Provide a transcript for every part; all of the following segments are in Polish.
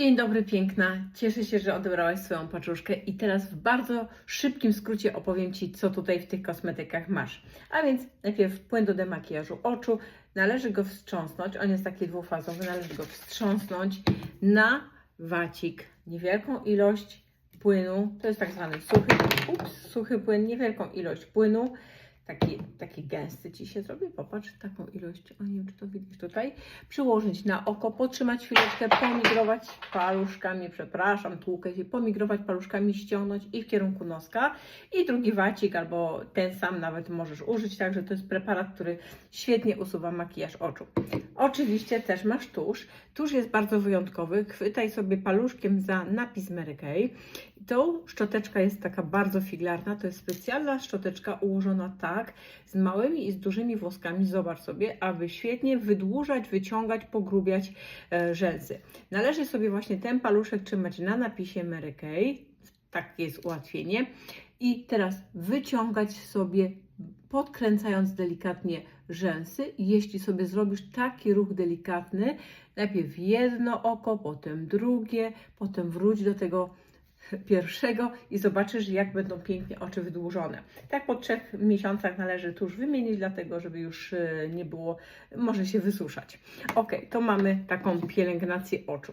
Dzień dobry, piękna. Cieszę się, że odebrałaś swoją paczuszkę i teraz w bardzo szybkim skrócie opowiem Ci, co tutaj w tych kosmetykach masz. A więc najpierw płyn do demakijażu oczu. Należy go wstrząsnąć, on jest taki dwufazowy, należy go wstrząsnąć na wacik. Niewielką ilość płynu, to jest tak zwany suchy, ups, suchy płyn, niewielką ilość płynu. Taki, taki gęsty Ci się zrobi, popatrz, taką ilość, o nie wiem, czy to widzisz tutaj, przyłożyć na oko, potrzymać chwileczkę, pomigrować paluszkami, przepraszam, tłukę się, pomigrować paluszkami, ściągnąć i w kierunku noska. I drugi wacik, albo ten sam nawet możesz użyć, także to jest preparat, który świetnie usuwa makijaż oczu. Oczywiście też masz tusz, tusz jest bardzo wyjątkowy, chwytaj sobie paluszkiem za napis Mary Kay. Tą szczoteczka jest taka bardzo figlarna, to jest specjalna szczoteczka ułożona tak, z małymi i z dużymi włoskami, zobacz sobie, aby świetnie wydłużać, wyciągać, pogrubiać e, rzęsy. Należy sobie właśnie ten paluszek trzymać na napisie Mary Kay, takie jest ułatwienie, i teraz wyciągać sobie, podkręcając delikatnie rzęsy. Jeśli sobie zrobisz taki ruch delikatny, najpierw jedno oko, potem drugie, potem wróć do tego pierwszego i zobaczysz, jak będą pięknie oczy wydłużone. Tak po trzech miesiącach należy tuż wymienić, dlatego żeby już e, nie było, może się wysuszać. Ok, to mamy taką pielęgnację oczu.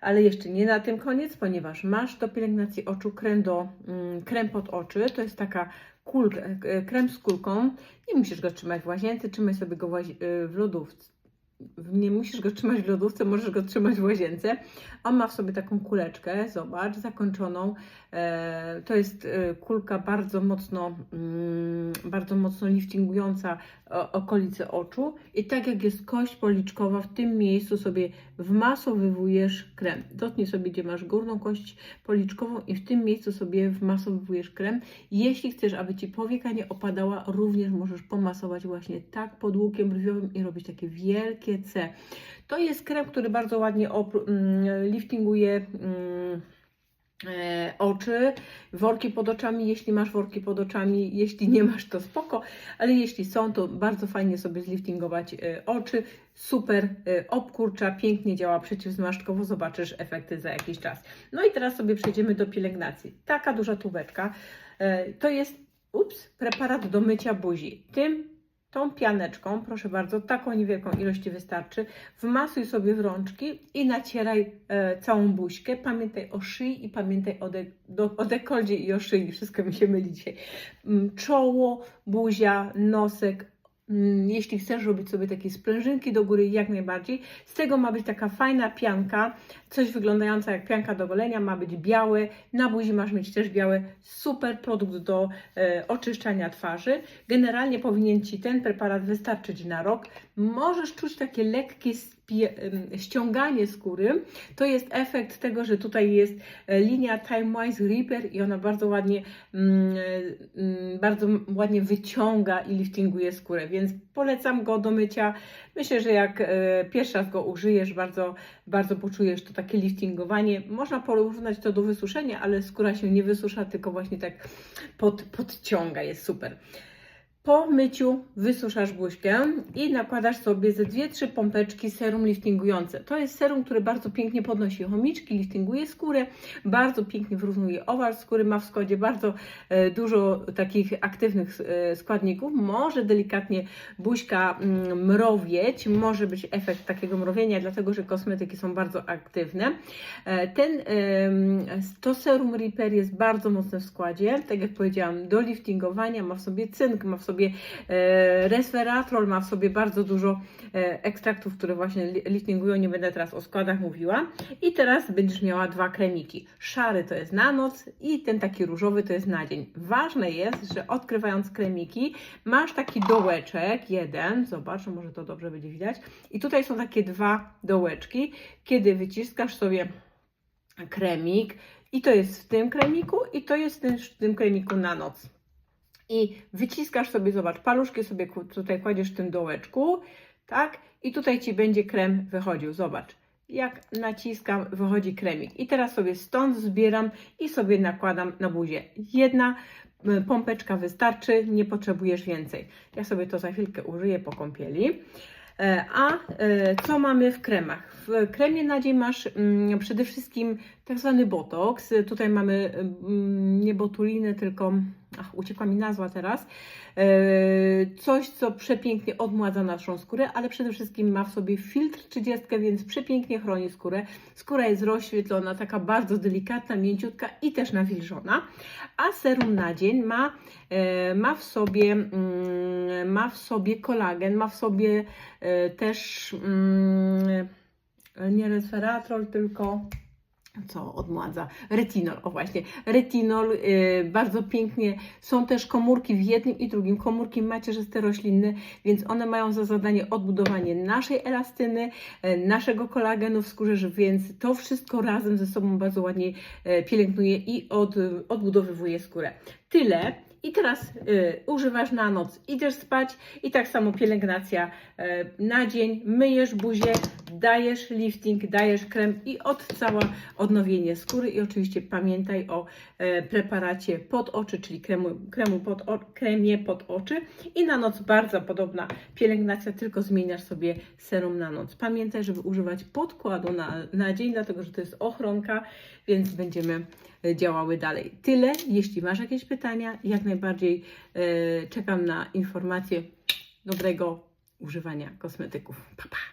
Ale jeszcze nie na tym koniec, ponieważ masz do pielęgnacji oczu krem, do, mm, krem pod oczy. To jest taka kulka, e, krem z kulką. Nie musisz go trzymać w łazience, trzymaj sobie go w, e, w lodówce nie musisz go trzymać w lodówce, możesz go trzymać w łazience. On ma w sobie taką kuleczkę, zobacz, zakończoną. E, to jest e, kulka bardzo mocno, mm, bardzo mocno liftingująca o, okolice oczu. I tak jak jest kość policzkowa, w tym miejscu sobie wmasowywujesz krem. Dotknij sobie, gdzie masz górną kość policzkową i w tym miejscu sobie wmasowywujesz krem. Jeśli chcesz, aby Ci powieka nie opadała, również możesz pomasować właśnie tak pod łukiem brwiowym i robić takie wielkie C. To jest krem, który bardzo ładnie mm, liftinguje mm, e, oczy, worki pod oczami, jeśli masz worki pod oczami, jeśli nie masz, to spoko, ale jeśli są, to bardzo fajnie sobie zliftingować e, oczy, super e, obkurcza, pięknie działa przeciwzmarszczkowo, zobaczysz efekty za jakiś czas. No i teraz sobie przejdziemy do pielęgnacji. Taka duża tubeczka, to jest, ups, preparat do mycia buzi. Tym tą pianeczką, proszę bardzo, taką niewielką ilość Ci wystarczy, wmasuj sobie w rączki i nacieraj e, całą buźkę. Pamiętaj o szyi i pamiętaj o, de, do, o dekoldzie i o szyi. Wszystko mi się myli dzisiaj. Mm, Czoło, buzia, nosek. Mm, Jeśli chcesz robić sobie takie sprężynki do góry, jak najbardziej. Z tego ma być taka fajna pianka, coś wyglądająca jak pianka do golenia, ma być białe. Na buzi masz mieć też białe. Super produkt do e, oczyszczania twarzy. Generalnie powinien Ci ten preparat wystarczyć na rok. Możesz czuć takie lekkie ściąganie skóry. To jest efekt tego, że tutaj jest e, linia Time Wise Repair i ona bardzo ładnie, mm, mm, bardzo ładnie wyciąga i liftinguje skórę, więc polecam go do mycia. Myślę, że jak e, pierwszy raz go użyjesz, bardzo, bardzo poczujesz to takie liftingowanie. Można porównać to do wysuszenia, ale skóra się nie wysusza, tylko właśnie tak pod, podciąga, jest super. Po myciu wysuszasz buźkę i nakładasz sobie ze 2-3 pompeczki serum liftingujące. To jest serum, które bardzo pięknie podnosi chomiczki, liftinguje skórę, bardzo pięknie wyrównuje owal skóry, ma w składzie bardzo e, dużo takich aktywnych e, składników. Może delikatnie buźka mm, mrowieć, może być efekt takiego mrowienia, dlatego że kosmetyki są bardzo aktywne. E, Ten, to serum Repair jest bardzo mocne w składzie, tak jak powiedziałam, do liftingowania, ma w sobie cynk, ma w sobie e, resveratrol, ma w sobie bardzo dużo e, ekstraktów, które właśnie li- liftingują, nie będę teraz o składach mówiła. I teraz będziesz miała dwa kremiki. Szary to jest na noc i ten taki różowy to jest na dzień. Ważne jest, że odkrywając kremiki, masz taki dołeczek, jeden, zobacz, może to dobrze będzie widać. I tutaj są takie dwa dołeczki, kiedy wyciskasz sobie kremik i to jest w tym kremiku i to jest w tym kremiku na noc. I wyciskasz sobie, zobacz, paluszki sobie tutaj kładziesz w tym dołeczku, tak? I tutaj Ci będzie krem wychodził, zobacz. Jak naciskam, wychodzi kremik. I teraz sobie stąd zbieram i sobie nakładam na buzię. Jedna y, pompeczka wystarczy, nie potrzebujesz więcej. Ja sobie to za chwilkę użyję po kąpieli. E, A e, co mamy w kremach? W kremie na dzień masz mm, przede wszystkim tak zwany botoks. E, Tutaj mamy mm, nie botulinę, tylko ach, uciekła mi nazwa teraz. E, Coś, co przepięknie odmładza naszą skórę, ale przede wszystkim ma w sobie filtr 30, więc przepięknie chroni skórę. Skóra jest rozświetlona, taka bardzo delikatna, mięciutka i też nawilżona. A serum na dzień ma, e, ma w sobie mm, ma w sobie kolagen, ma w sobie e, też mm, nie resveratrol, tylko co odmładza? Retinol, o właśnie. Retinol y, bardzo pięknie. Są też komórki w jednym i drugim. Komórki macierzyste roślinne, więc one mają za zadanie odbudowanie naszej elastyny, e, naszego kolagenu w skórze, więc to wszystko razem ze sobą bardzo ładnie e, pielęgnuje i od, odbudowywuje skórę. Tyle. I teraz y, używasz na noc, idziesz spać i tak samo pielęgnacja y, na dzień, myjesz buzię, dajesz lifting, dajesz krem i od cała odnowienie skóry i oczywiście pamiętaj o e, preparacie pod oczy, czyli kremu, kremu pod o, kremie pod oczy i na noc bardzo podobna pielęgnacja, tylko zmieniasz sobie serum na noc. Pamiętaj, żeby używać podkładu na, na dzień, dlatego że to jest ochronka, więc będziemy e, działały dalej. Tyle. Jeśli masz jakieś pytania, jak najbardziej e, czekam na informacje dobrego używania kosmetyków. Pa, pa.